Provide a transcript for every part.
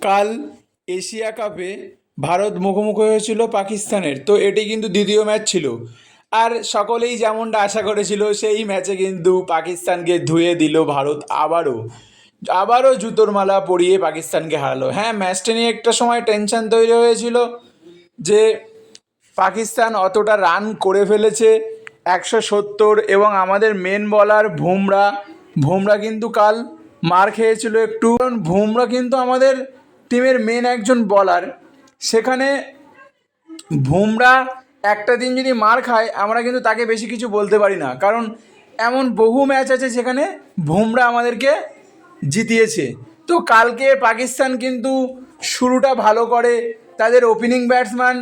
কাল এশিয়া কাপে ভারত মুখোমুখি হয়েছিল পাকিস্তানের। তো এটি কিন্তু দ্বিতীয় ম্যাচ ছিল। আর সকলেই যেমনটা আশা করেছিল, সেই ম্যাচে কিন্তু পাকিস্তানকে ধুয়ে দিল ভারত আবারও। আবারও জুতোর মালা পরিয়ে পাকিস্তানকে হারালো। হ্যাঁ ম্যাচটা নিয়ে একটা সময় টেনশন তৈরি হয়েছিল যে পাকিস্তান অতটা রান করে ফেলেছে একশো সত্তর এবং আমাদের মেন বলার ভুমরা। ভুমরা কিন্তু কাল মার খেয়েছিল একটু। কারণ ভুমরা কিন্তু আমাদের টিমের মেন একজন বলার সেখানে ভুমরা একটা দিন যদি মার খায়, আমরা কিন্তু তাকে বেশি কিছু বলতে পারি না। কারণ এমন বহু ম্যাচ আছে যেখানে ভুমরা আমাদেরকে জিতিয়েছে। তো কালকে পাকিস্তান কিন্তু শুরুটা ভালো করে তাদের opening batsman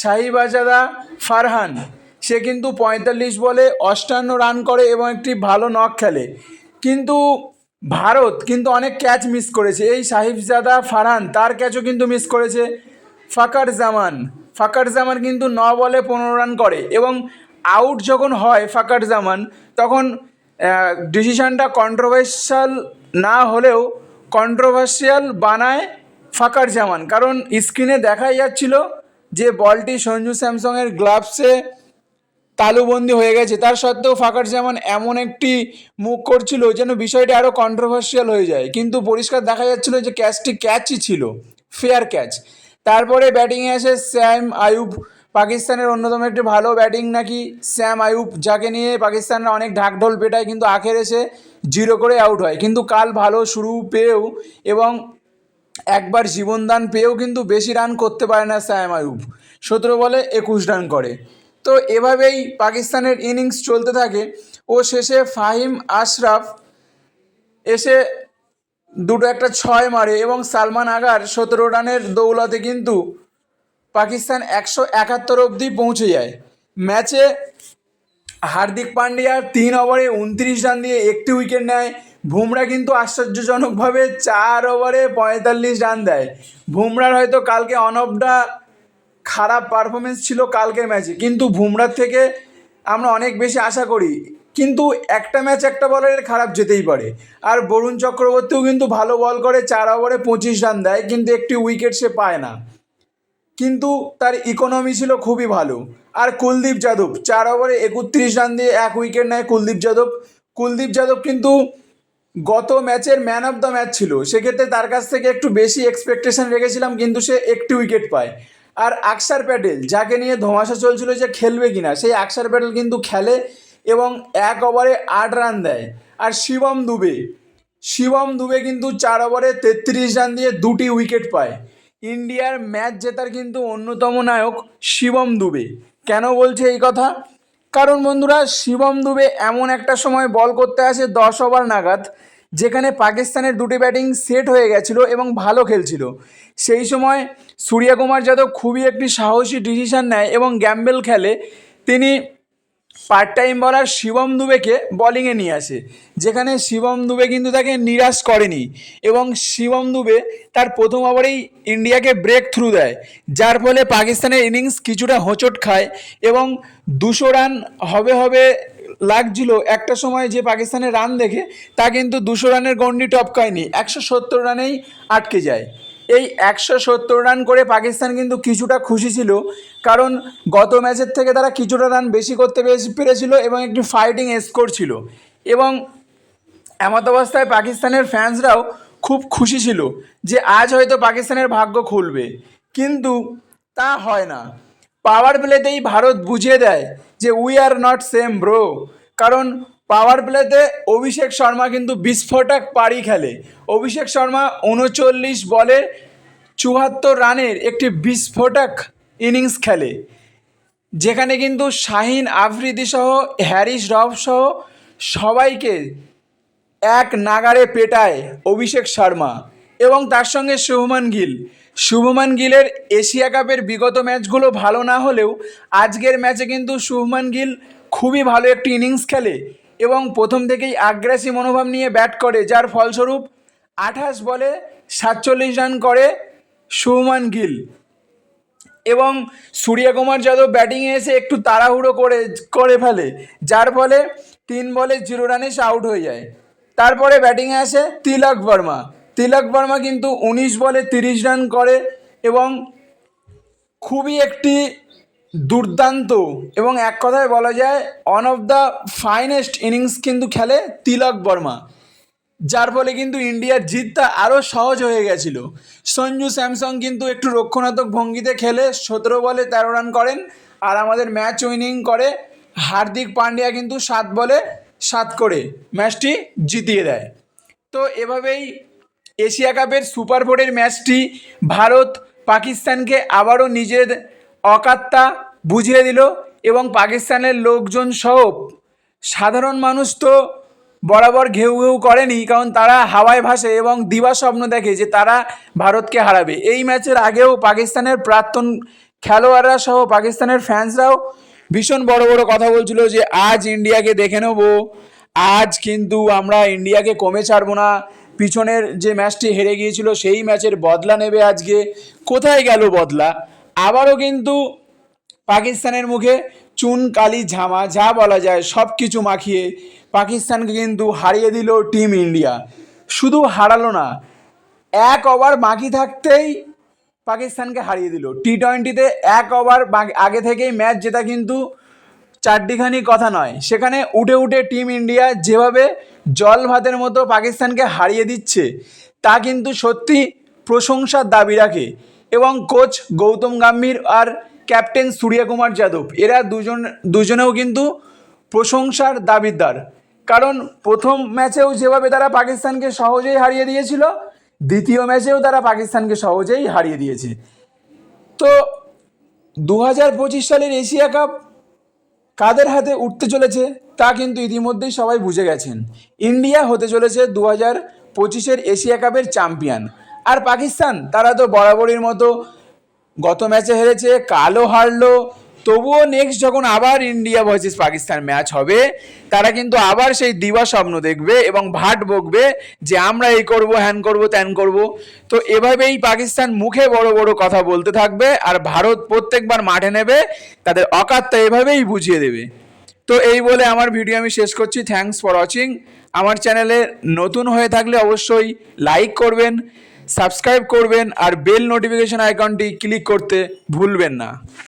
Sahibzada Farhan, সে কিন্তু পঁয়তাল্লিশ বলে অষ্টান্ন রান করে এবং একটি ভালো নক খেলে। কিন্তু ভারত কিন্তু অনেক ক্যাচ মিস করেছে। এই সাহিবজাদা ফারহান, তার ক্যাচও কিন্তু মিস করেছে ফাকার জামান। ফাকার জামান কিন্তু ন বলে পনেরো রান করে এবং আউট যখন হয় ফাকার জামান, তখন ডিসিশনটা কন্ট্রোভার্সিয়াল না হলেও কন্ট্রোভার্সিয়াল বানায় ফাকার জামান। কারণ স্ক্রিনে দেখাই যাচ্ছিল যে বলটি সঞ্জু স্যামসংয়ের গ্লাভসে তালুবন্দি হয়ে গেছে। তার সত্ত্বেও ফাকার যেমন এমন একটি মুখ করছিল যেন বিষয়টি আরও কন্ট্রোভার্সিয়াল হয়ে যায়। কিন্তু পরিষ্কার দেখা যাচ্ছিল যে ক্যাচটি ক্যাচই ছিল ফেয়ার ক্যাচ তারপরে ব্যাটিংয়ে আসে স্যাম আয়ুব পাকিস্তানের অন্যতম একটি ভালো ব্যাটিং নাকি স্যাম আয়ুব যাকে নিয়ে পাকিস্তানরা অনেক ঢাকঢোল পেটায় কিন্তু আখের এসে জিরো করে আউট হয়। কিন্তু কাল ভালো শুরু পেয়েও এবং একবার জীবনদান পেয়েও কিন্তু বেশি রান করতে পারে না স্যাম আয়ুব সতেরো বলে একুশ রান করে। তো এভাবেই পাকিস্তানের ইনিংস চলতে থাকে। ও শেষে ফাহিম আশরাফ এসে দুটো একটা ছয় মারে এবং সালমান আগার সতেরো রানের দৌলতে কিন্তু পাকিস্তান একশো একাত্তর অবধি পৌঁছে যায়। ম্যাচে হার্দিক পান্ডিয়া তিন ওভারে উনত্রিশ রান দিয়ে একটি উইকেট নেয়। বুমরা কিন্তু আশ্চর্যজনকভাবে চার ওভারে পঁয়তাল্লিশ রান দেয়। বুমরার হয়তো কালকে অনবডা খারাপ পারফরমেন্স ছিল কালকের ম্যাচে কিন্তু বুমরার থেকে আমরা অনেক বেশি আশা করি। কিন্তু একটা ম্যাচ একটা বলের খারাপ যেতেই পারে। আর বরুণ চক্রবর্তীও কিন্তু ভালো বল করে, চার ওভারে পঁচিশ রান দেয়, কিন্তু একটি উইকেট সে পায় না। কিন্তু তার ইকোনমি ছিল খুবই ভালো। আর কুলদীপ যাদব, চার ওভারে একত্রিশ রান দিয়ে এক উইকেট নেয় কুলদীপ যাদব। কুলদীপ যাদব কিন্তু গত ম্যাচের ম্যান অফ দ্য ম্যাচ ছিল। সেক্ষেত্রে তার কাছ থেকে একটু বেশি এক্সপেকটেশন রেখেছিলাম, কিন্তু সে একটি উইকেট পায়। আর আকসার প্যাটেল যাকে নিয়ে ধোঁয়াশা চলছিল যে খেলবে কিনা, সেই আকসার প্যাটেল কিন্তু খেলে এবং এক ওভারে আট রান দেয়। আর শিবম দুবে শিবম দুবে কিন্তু চার ওভারে তেত্রিশ রান দিয়ে দুটি উইকেট পায়। ইন্ডিয়ার ম্যাচ জেতার কিন্তু অন্যতম নায়ক শিবম দুবে। কেন বলছে এই কথা? কারণ বন্ধুরা, শিবম দুবে এমন একটা সময় বল করতে আসে দশ ওভার নাগাদ। যেখানে পাকিস্তানের দুটি ব্যাটিং সেট হয়ে গেছিল এবং ভালো খেলছিল। সেই সময় সূর্যকুমার যাদব খুবই একটি সাহসী ডিসিশন নেয় এবং গ্যাম্বেল খেলে। তিনি পার্ট টাইম বলার শিবম দুবেকে বলিংয়ে নিয়ে আসে, যেখানে শিবম দুবে কিন্তু তাকে নিরাশ করেনি এবং শিবম দুবে তার প্রথম ওভারেই ইন্ডিয়াকে ব্রেক থ্রু দেয়, যার ফলে পাকিস্তানের ইনিংস কিছুটা হোঁচট খায় এবং দুশো রান হবে হবে লাগছিল, একটা সময় যে পাকিস্তানের রান দেখে, তা কিন্তু দুশো রানের গন্ডি টপকায়নি, একশো সত্তর রানেই আটকে যায়। এই একশো সত্তর রান করে পাকিস্তান কিন্তু কিছুটা খুশি ছিল, কারণ গত ম্যাচের থেকে তারা কিছুটা রান বেশি করতে পেরেছি- পেরেছিল এবং একটি ফাইটিং স্কোর ছিল। এবং এমত অবস্থায় পাকিস্তানের ফ্যান্সরাও খুব খুশি ছিল যে আজ হয়তো পাকিস্তানের ভাগ্য খুলবে। কিন্তু তা হয় না। পাওয়ার প্লেতেই ভারত বুঝিয়ে দেয় যে we are not same bro কারণ পাওয়ার প্লেতে অভিষেক শর্মা কিন্তু বিস্ফোটক পারি খেলে। অভিষেক শর্মা উনচল্লিশ বলে চুয়াত্তর রানের একটি বিস্ফোটক ইনিংস খেলে। যেখানে কিন্তু শাহিন আফ্রিদি সহ, হ্যারিস রফ সহ সবাইকে এক নাগারে পেটায় অভিষেক শর্মা। এবং তার সঙ্গে শুভমান গিল। শুভমান গিলের এশিয়া কাপের বিগত ম্যাচগুলো ভালো না হলেও আজকের ম্যাচে কিন্তু শুভমান গিল খুবই ভালো একটি ইনিংস খেলে এবং প্রথম থেকেই আগ্রাসী মনোভাব নিয়ে ব্যাট করে, যার ফলস্বরূপ আঠাশ বলে সাতচল্লিশ রান করে শুভমান গিল। এবং সূর্যকুমার যাদব ব্যাটিংয়ে এসে একটু তাড়াহুড়ো করে করে ফেলে, যার ফলে তিন বলে জিরো রানে সে আউট হয়ে যায়। তারপরে ব্যাটিংয়ে আসে তিলক বর্মা। তিলক বর্মা কিন্তু উনিশ বলে তিরিশ রান করে এবং খুবই একটি দুর্দান্ত এবং এক কথায় বলা যায় one of the finest innings কিন্তু খেলে তিলক বর্মা। যার ফলে কিন্তু ইন্ডিয়ার জিতটা আরও সহজ হয়ে গেছিল। সঞ্জু স্যামসং কিন্তু একটু রক্ষণাত্মক ভঙ্গিতে খেলে সতেরো বলে তেরো রান করেন আর আমাদের ম্যাচ উইনিং করে হার্দিক পান্ডিয়া কিন্তু সাত বলে সাত করে। ম্যাচটি জিতিয়ে দেয়। তো এভাবেই এশিয়া কাপের সুপার ফোরের ম্যাচটি ভারত পাকিস্তানকে আবারও নিজের অকাত্তা বুঝিয়ে দিল এবং পাকিস্তানের লোকজন সহ সাধারণ মানুষ তো বরাবর ঘেউ ঘেউ করেনি, কারণ তারা হাওয়ায় ভাসে এবং দিবা স্বপ্ন দেখে যে তারা ভারতকে হারাবে। এই ম্যাচের আগেও পাকিস্তানের প্রাক্তন খেলোয়াড়রা সহ পাকিস্তানের ফ্যান্সরাও ভীষণ বড় বড় কথা বলছিল যে, আজ ইন্ডিয়াকে দেখে নেব। আজ কিন্তু আমরা ইন্ডিয়াকে কমে ছাড়বো না। পিছনের যে ম্যাচটি হেরে গিয়েছিল, সেই ম্যাচের বদলা নেবে আজকে। কোথায় গেল বদলা? আবারও কিন্তু পাকিস্তানের মুখে চুন, কালি, ঝামা, যা বলা যায় সব কিছু মাখিয়ে পাকিস্তানকে কিন্তু হারিয়ে দিল টিম ইন্ডিয়া। শুধু হারালো না, এক ওভার বাকি থাকতেই পাকিস্তানকে হারিয়ে দিল। টি টোয়েন্টিতে এক ওভার আগে থেকেই ম্যাচ জেতা কিন্তু চারটিখানি কথা নয়। সেখানে উঠে উঠে টিম ইন্ডিয়া যেভাবে জল ভাতের মতো পাকিস্তানকে হারিয়ে দিচ্ছে। তা কিন্তু সত্যি প্রশংসার দাবি রাখে। এবং কোচ গৌতম গাম্ভীর আর ক্যাপ্টেন সূর্যকুমার যাদব, এরা দুজন, দুজনেও কিন্তু প্রশংসার দাবিদার। কারণ প্রথম ম্যাচেও যেভাবে তারা পাকিস্তানকে সহজেই হারিয়ে দিয়েছিল, দ্বিতীয় ম্যাচেও তারা পাকিস্তানকে সহজেই হারিয়ে দিয়েছে। তো দু হাজার পঁচিশ সালের এশিয়া কাপ কাদের হাতে উঠতে চলেছে? তা কিন্তু ইতিমধ্যেই সবাই বুঝে গেছেন। ইন্ডিয়া হতে চলেছে দু হাজার পঁচিশের এশিয়া কাপের চ্যাম্পিয়ন। আর পাকিস্তান, তারা তো বরাবরের মতো গত ম্যাচে হেরেছে কালো হারলো। তবুও নেক্সট যখন আবার ইন্ডিয়া ভার্সেস পাকিস্তান ম্যাচ হবে, তারা কিন্তু আবার সেই দিবা স্বপ্ন দেখবে এবং ভাট বকবে যে আমরা এই করব, হ্যান করব, ত্যান করব। তো এভাবেই পাকিস্তান মুখে বড় বড় কথা বলতে থাকবে আর ভারত প্রত্যেকবার মাঠে নেবে, তাদের অকাত্তা এভাবেই বুঝিয়ে দেবে। তো এই বলে আমার ভিডিও আমি শেষ করছি। থ্যাংকস ফর ওয়াচিং আমার চ্যানেলে নতুন হয়ে থাকলে অবশ্যই লাইক করবেন সাবস্ক্রাইব করবেন আর বেল নোটিফিকেশন আইকনটি ক্লিক করতে ভুলবেন না।